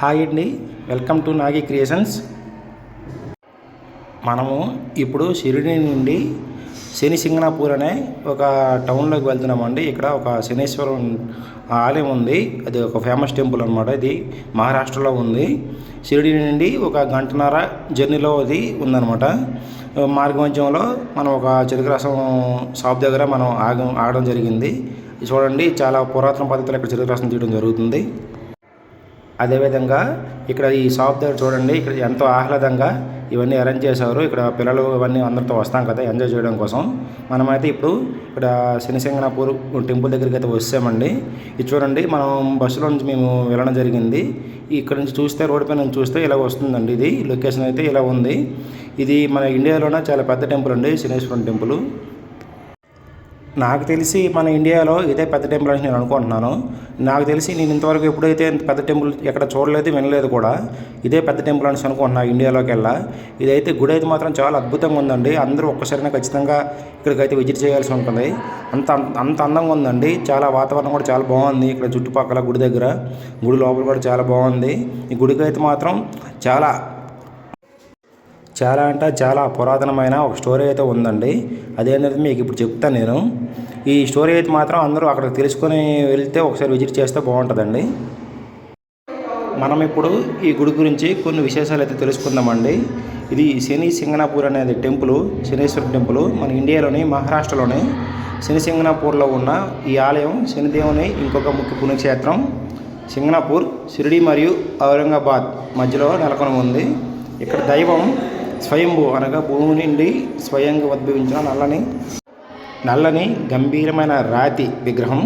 Hi అండి welcome to Nagi creations మనము ఇప్పుడు షిరిడి నుండి శని సింగనాపూర్ అనే ఒక టౌన్లోకి వెళ్తున్నామండి. ఇక్కడ ఒక శనీశ్వరం ఆలయం ఉంది. అది ఒక ఫేమస్ టెంపుల్ అనమాట ఇది మహారాష్ట్రలో ఉంది. షిరిడి నుండి ఒక గంటన్నర జర్నీలో అది ఉందన్నమాట. మార్గ మధ్యంలో మనం ఒక చెరుకు రసం షాప్ దగ్గర మనం ఆగ ఆడడం జరిగింది. చూడండి చాలా పురాతన పద్ధతిలో ఇక్కడ చెరుకు రసం తీయడం జరుగుతుంది. అదేవిధంగా ఇక్కడ ఈ షాప్ దగ్గర చూడండి ఇక్కడ ఎంతో ఆహ్లాదంగా ఇవన్నీ అరేంజ్ చేశారు. ఇక్కడ పిల్లలు ఇవన్నీ అందరితో వస్తాం కదా ఎంజాయ్ చేయడం కోసం. మనమైతే ఇప్పుడు ఇక్కడ శనిసింగనాపూర్ టెంపుల్ దగ్గరికి అయితే వచ్చామండి. ఇది చూడండి మనం బస్సులో నుంచి మేము వెళ్ళడం జరిగింది. ఇక్కడ నుంచి చూస్తే రోడ్డు పైన చూస్తే ఇలా వస్తుందండి ఇది. లొకేషన్ అయితే ఇలా ఉంది. ఇది మన ఇండియాలోనే చాలా పెద్ద టెంపుల్ అండి శనేశ్వరం టెంపుల్. నాకు తెలిసి మన ఇండియాలో ఇదే పెద్ద టెంపుల్ అని నేను అనుకుంటున్నాను. నాకు తెలిసి నేను ఇంతవరకు ఎప్పుడైతే పెద్ద టెంపుల్ ఎక్కడ చూడలేదు వినలేదు కూడా ఇదే పెద్ద టెంపుల్ అని అనుకుంటున్నాను ఇండియాలోకి వెళ్ళా. ఇదైతే గుడి అయితే మాత్రం చాలా అద్భుతంగా ఉందండి. అందరూ ఒక్కసారైనా ఖచ్చితంగా ఇక్కడికైతే విజిట్ చేయాల్సి ఉంటుంది. అంత అంత అందంగా ఉందండి. చాలా వాతావరణం కూడా చాలా బాగుంది. ఇక్కడ చుట్టుపక్కల గుడి దగ్గర గుడి లోపల కూడా చాలా బాగుంది. ఈ గుడికి అయితే మాత్రం చాలా చాలా అంటే చాలా పురాతనమైన ఒక స్టోరీ అయితే ఉందండి. అదేంటంటే మీకు ఇప్పుడు చెప్తాను నేను. ఈ స్టోరీ అయితే మాత్రం అందరూ అక్కడికి తెలుసుకొని వెళ్తే ఒకసారి విజిట్ చేస్తే బాగుంటుందండి. మనం ఇప్పుడు ఈ గుడి గురించి కొన్ని విశేషాలు అయితే తెలుసుకుందామండి. ఇది శని సింగనాపూర్ అనేది టెంపుల్ శనీశ్వర టెంపుల్ మన ఇండియాలోని మహారాష్ట్రలోని శని సింగనాపూర్లో ఉన్న ఈ ఆలయం శనిదేవుని ఇంకొక ముఖ్య పుణ్యక్షేత్రం సింగనాపూర్ షిరిడి మరియు ఔరంగాబాద్ మధ్యలో నెలకొని ఉంది. ఇక్కడ దైవం స్వయంభూ అనగా భూమి నుండి స్వయంగా ఉద్భవించిన నల్లని నల్లని గంభీరమైన రాతి విగ్రహం.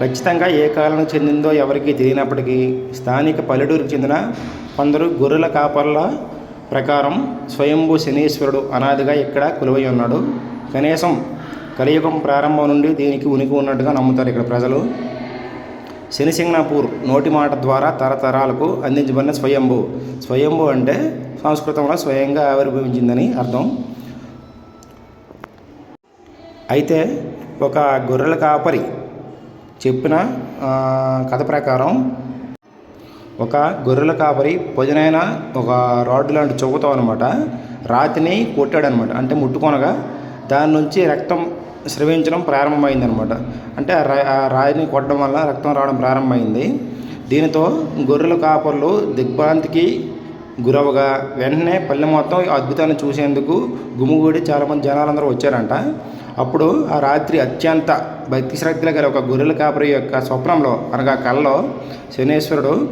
ఖచ్చితంగా ఏ కాలం చెందిందో ఎవరికీ తెలియనప్పటికీ స్థానిక పల్లెటూరుకు చెందిన కొందరు గొర్రెల కాపర్ల ప్రకారం స్వయంభూ శనీశ్వరుడు అనాదిగా ఇక్కడ కొలువై ఉన్నాడు. కనీసం కలియుగం ప్రారంభం నుండి దీనికి ఉనికి ఉన్నట్టుగా నమ్ముతారు ఇక్కడ ప్రజలు. శనిసింగనాపూర్ నోటి మాట ద్వారా తరతరాలకు అందించబడిన స్వయంభు. స్వయంభు అంటే సంస్కృతంలో స్వయంగా ఆవిర్భవించిందని అర్థం. అయితే ఒక గొర్రెల కాపరి చెప్పిన కథ ప్రకారం ఒక గొర్రెల కాపరి పొదనైన ఒక రాడ్ లాంటి చెవుతో అనమాట రాతిని కొట్టాడనమాట అంటే ముట్టుకొనగా దాని నుంచి రక్తం స్రవించడం ప్రారంభమైందనమాట. అంటే ఆ రా- ఆ రాయిని కొట్టడం వల్ల రక్తం రావడం ప్రారంభమైంది. దీనితో గొర్రెల కాపర్లు దిగ్భ్రాంతికి గురవగా వెంటనే పల్లె మొత్తం అద్భుతాన్ని చూసేందుకు గుమిగూడి చాలామంది జనాలందరూ వచ్చారంట. అప్పుడు ఆ రాత్రి అత్యంత భక్తి శ్రద్ధలు గల ఒక గొర్రెల కాపరి యొక్క స్వప్నంలో అనగా కళ్ళలో శనేశ్వరుడు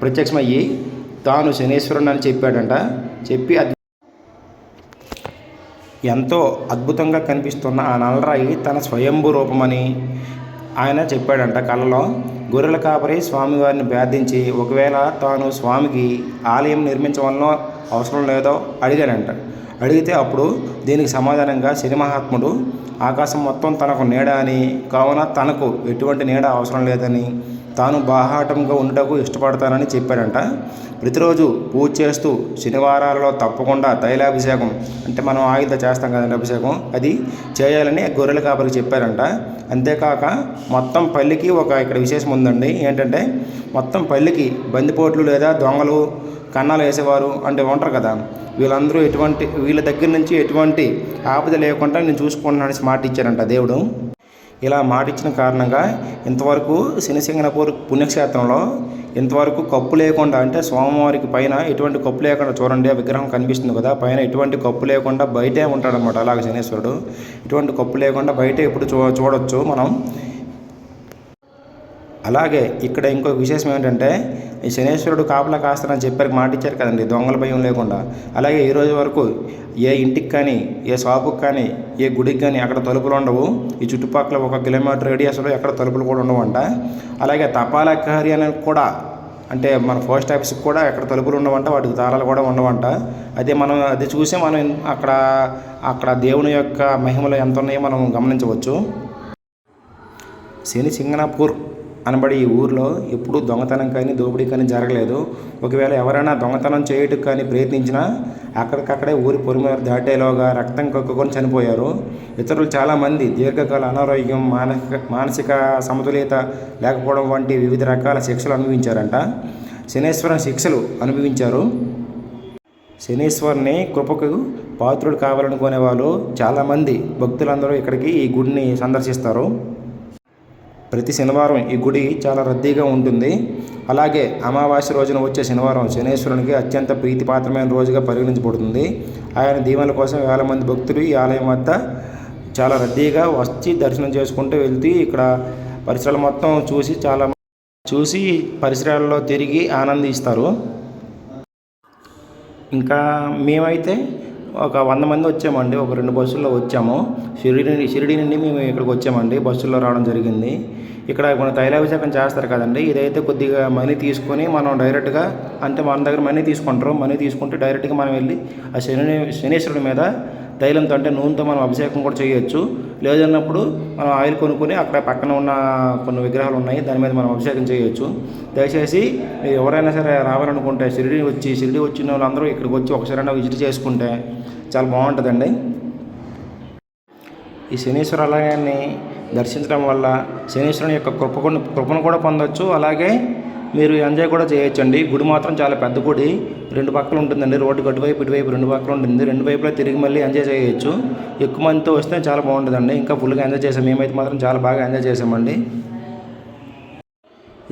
ప్రత్యక్షమయ్యి తాను శనేశ్వరుడు అని చెప్పాడంట. చెప్పి ఎంతో అద్భుతంగా కనిపిస్తున్న ఆ నల్లరాయి తన స్వయంభూ రూపమని ఆయన చెప్పాడంట కళలో గొర్రెల కాపరి స్వామివారిని ప్రార్థించి ఒకవేళ తాను స్వామికి ఆలయం నిర్మించవలనో అవసరం లేదో అడిగాడంట. అడిగితే అప్పుడు దీనికి సమాధానంగా శని మహాత్ముడు ఆకాశం మొత్తం తనకు నీడ అని కావున తనకు ఎటువంటి నీడ అవసరం లేదని తాను బాహాటంగా ఉండటకు ఇష్టపడతానని చెప్పాడంట. ప్రతిరోజు పూజ చేస్తూ శనివారాలలో తప్పకుండా తైలాభిషేకం అంటే మనం ఆయుధ చేస్తాం కదండి అభిషేకం అది చేయాలని గొర్రెల కాపరికి చెప్పారంట. అంతేకాక మొత్తం పల్లికి ఒక ఇక్కడ విశేషం ఉందండి ఏంటంటే మొత్తం పల్లికి బందిపోట్లు లేదా దొంగలు కన్నాలు వేసేవారు అంటే ఉంటారు కదా. వీళ్ళందరూ ఎటువంటి వీళ్ళ దగ్గర నుంచి ఎటువంటి ఆపద లేకుండా నేను చూసుకుంటున్నాను మాట ఇచ్చారంట దేవుడు. ఇలా మాట ఇచ్చిన కారణంగా ఇంతవరకు శనిసింగనపూర్ పుణ్యక్షేత్రంలో ఇంతవరకు కప్పు లేకుండా అంటే స్వామివారికి పైన ఎటువంటి కప్పు లేకుండా చూడండి ఆ విగ్రహం కనిపిస్తుంది కదా పైన ఎటువంటి కప్పు లేకుండా బయటే ఉంటాడనమాట అలాగే శనేశ్వరుడు. ఎటువంటి కప్పు లేకుండా బయటే ఇప్పుడు చూ చూడొచ్చు మనం. అలాగే ఇక్కడ ఇంకో విశేషం ఏంటంటే ఈ శనేశ్వరుడు కాపలా కాస్తానని చెప్పారు మాట ఇచ్చారు కదండి దొంగల భయం లేకుండా. అలాగే ఈ రోజు వరకు ఏ ఇంటికి కానీ ఏ షాపుకి కానీ ఏ గుడికి కానీ అక్కడ తలుపులు ఉండవు. ఈ చుట్టుపక్కల ఒక కిలోమీటర్ రేడియస్లో ఎక్కడ తలుపులు కూడా ఉండవంట. అలాగే తపాలా కార్యాలయానికి కూడా అంటే మన పోస్ట్ ఆఫీస్కి కూడా ఎక్కడ తలుపులు ఉండవంట వాటికి తాళాలు కూడా ఉండవంట. అదే మనం అది చూసి మనం అక్కడ అక్కడ దేవుని యొక్క మహిమలు ఎంత ఉన్నాయో మనం గమనించవచ్చు. శని సింగనాపూర్ అనబడి ఈ ఊర్లో ఎప్పుడూ దొంగతనం కానీ దోపిడీ కానీ జరగలేదు. ఒకవేళ ఎవరైనా దొంగతనం చేయటం కానీ ప్రయత్నించినా అక్కడికక్కడే ఊరి పొరిమేర దాటేలోగా రక్తం కక్కుకొని చనిపోయారు. ఇతరులు చాలామంది దీర్ఘకాల అనారోగ్యం మానసిక మానసిక సమతుల్యత లేకపోవడం వంటి వివిధ రకాల శిక్షలు అనుభవించారంట. శనేశ్వరం శిక్షలు అనుభవించారు. శనీశ్వరుని కృపకు పాత్రుడు కావాలనుకునే వాళ్ళు చాలామంది భక్తులందరూ ఇక్కడికి ఈ గుడిని సందర్శిస్తారు. ప్రతి శనివారం ఈ గుడి చాలా రద్దీగా ఉంటుంది. అలాగే అమావాస్య రోజున వచ్చే శనివారం శనేశ్వరునికి అత్యంత ప్రీతిపాత్రమైన రోజుగా పరిగణించబడుతుంది. ఆయన దీవెనల కోసం వేల మంది భక్తులు ఈ ఆలయం వద్ద చాలా రద్దీగా వచ్చి దర్శనం చేసుకుంటూ వెళ్తూ ఇక్కడ పరిసరాలు మొత్తం చూసి చాలా చూసి పరిసరాల్లో తిరిగి ఆనందిస్తారు. ఇంకా మేమైతే ఒక వంద మంది వచ్చామండి ఒక రెండు బస్సుల్లో వచ్చాము. షిరిడి షిరిడి నుండి మేము ఇక్కడికి వచ్చామండి బస్సుల్లో రావడం జరిగింది. ఇక్కడ మన తైలాభిషేకం చేస్తారు కదండి ఇదైతే కొద్దిగా మనీ తీసుకొని మనం డైరెక్ట్గా అంటే మన దగ్గర మనీ తీసుకుంటారు. మనీ తీసుకుంటే డైరెక్ట్గా మనం వెళ్ళి ఆ శని శనీశ్వరుడి మీద తైలంతో అంటే నూనెతో మనం అభిషేకం కూడా చేయొచ్చు. లేదన్నప్పుడు మనం ఆయిల్ కొనుక్కొని అక్కడ పక్కన ఉన్న కొన్ని విగ్రహాలు ఉన్నాయి దాని మీద మనం అభిషేకం చేయొచ్చు. దయచేసి ఎవరైనా సరే రావాలనుకుంటే షిరిడి వచ్చి షిరిడి వచ్చిన వాళ్ళందరూ ఇక్కడికి వచ్చి ఒకసారైనా విజిట్ చేసుకుంటే చాలా బాగుంటుందండి. ఈ శనీశ్వర ఆలయాన్ని దర్శించడం వల్ల శనీశ్వరుని యొక్క కృప కృపను కూడా పొందొచ్చు. అలాగే మీరు ఎంజాయ్ కూడా చేయొచ్చండి. గుడి మాత్రం చాలా పెద్ద గుడి. రెండు పక్కలు ఉంటుందండి. రోడ్డు అటువైపు ఇటువైపు రెండు పక్కలు ఉంటుంది. రెండు వైపులా తిరిగి మళ్ళీ ఎంజాయ్ చేయొచ్చు. ఎక్కువ మందితో వస్తే చాలా బాగుంటుందండి. ఇంకా ఫుల్గా ఎంజాయ్ చేసాం. మేమైతే మాత్రం చాలా బాగా ఎంజాయ్ చేసామండి.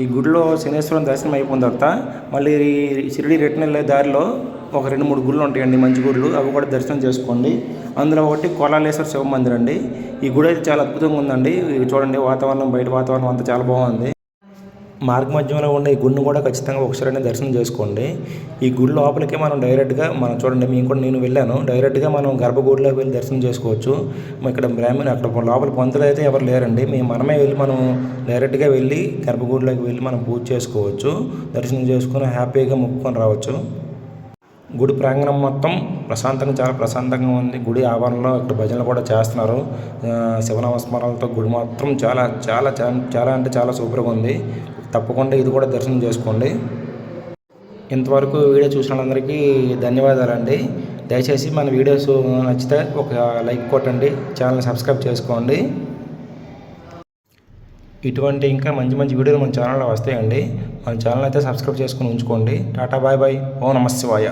ఈ గుడిలో శనేశ్వరం దర్శనం అయిపోయిన తర్వాత మళ్ళీ షిరిడి రిటర్న్ వెళ్ళే దారిలో ఒక రెండు మూడు గుళ్ళు ఉంటాయండి. మంచి గుళ్ళు. అవి కూడా దర్శనం చేసుకోండి. అందులో ఒకటి కోలాలేశ్వర శివ మందిరం అండి ఈ గుడి అయితే చాలా అద్భుతంగా ఉందండి. ఇది చూడండి వాతావరణం బయట వాతావరణం అంతా చాలా బాగుంది. మార్గ మధ్యంలో ఉండే ఈ గుడిని కూడా ఖచ్చితంగా ఒకసారి దర్శనం చేసుకోండి. ఈ గుడి లోపలికి మనం డైరెక్ట్గా మనం చూడండి మేము కూడా నేను వెళ్ళాను. డైరెక్ట్గా మనం గర్భగుడిలోకి వెళ్ళి దర్శనం చేసుకోవచ్చు. ఇక్కడ బ్రాహ్మణ్ అక్కడ లోపల పంతులు అయితే ఎవరు లేరండి. మేము మనమే వెళ్ళి మనం డైరెక్ట్గా వెళ్ళి గర్భగుడిలోకి వెళ్ళి మనం పూజ చేసుకోవచ్చు. దర్శనం చేసుకుని హ్యాపీగా మొక్కుకొని రావచ్చు. గుడి ప్రాంగణం మొత్తం ప్రశాంతంగా చాలా ప్రశాంతంగా ఉంది. గుడి ఆవరణలో ఇక్కడ భజనలు కూడా చేస్తున్నారు. శివనామస్మరణలతో గుడి మాత్రం చాలా చాలా చాలా అంటే చాలా సూపర్గా ఉంది. తప్పకుండా ఇది కూడా దర్శనం చేసుకోండి. ఇంతవరకు వీడియో చూసిన వాళ్ళందరికీ ధన్యవాదాలండి. దయచేసి మన వీడియోస్ నచ్చితే ఒక లైక్ కొట్టండి ఛానల్ సబ్స్క్రైబ్ చేసుకోండి. ఇటువంటి ఇంకా మంచి మంచి వీడియోలు మన ఛానల్లో వస్తాయండి. మన ఛానల్ అయితే సబ్స్క్రైబ్ చేసుకుని ఉంచుకోండి. Tata bye bye. ఓ నమస్తే వాయ